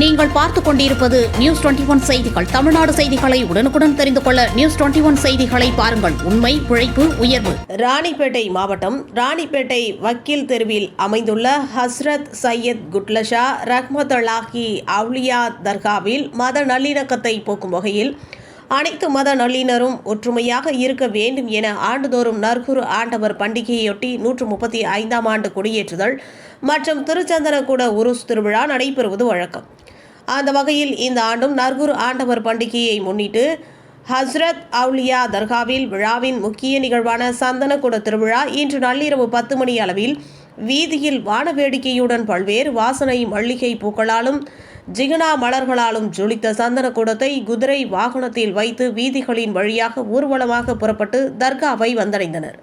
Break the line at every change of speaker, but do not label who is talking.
நீங்கள் பார்த்துக் கொண்டிருப்பது நியூஸ் டுவெண்டி ஒன் செய்திகள். தமிழ்நாடு செய்திகளை உடனுக்குடன் தெரிந்து கொள்ள நியூஸ் டுவெண்டி ஒன் செய்திகளை பாருங்கள். உண்மை உழைப்பு உயர்வு.
ராணிப்பேட்டை மாவட்டம் ராணிப்பேட்டை வக்கீல் தெருவில் அமைந்துள்ள ஹஸ்ரத் சையத் குட்லஷா ரஹ்மத் அல்லாஹி அவுலியா தர்காவில் மத நல்லிணக்கத்தை போக்கும் வகையில் அனைத்து மத நல்லினரும் ஒற்றுமையாக இருக்க வேண்டும் என ஆண்டுதோறும் நற்குரு ஆண்டவர் பண்டிகையொட்டி நூற்று முப்பத்தி ஐந்தாம் ஆண்டு கொடியேற்றுதல் மற்றும் திருச்சந்தனக்கூட உருஸ் திருவிழா நடைபெறுவது வழக்கம். அந்த வகையில் இந்த ஆண்டும் நற்குரு ஆண்டவர் பண்டிகையை முன்னிட்டு ஹஸ்ரத் அவுலியா தர்காவில் விழாவின் முக்கிய நிகழ்வான சந்தனக்கூட திருவிழா இன்று நள்ளிரவு பத்து மணி அளவில் வீதியில் வான வேடிக்கையுடன் பல்வேறு வாசனை மல்லிகை பூக்களாலும் ஜிகனா மலர்களாலும் ஜொலித்த சந்தனக்கூடத்தை குதிரை வாகனத்தில் வைத்து வீதிகளின் வழியாக ஊர்வலமாக புறப்பட்டு தர்காவை வந்தடைந்தனர்.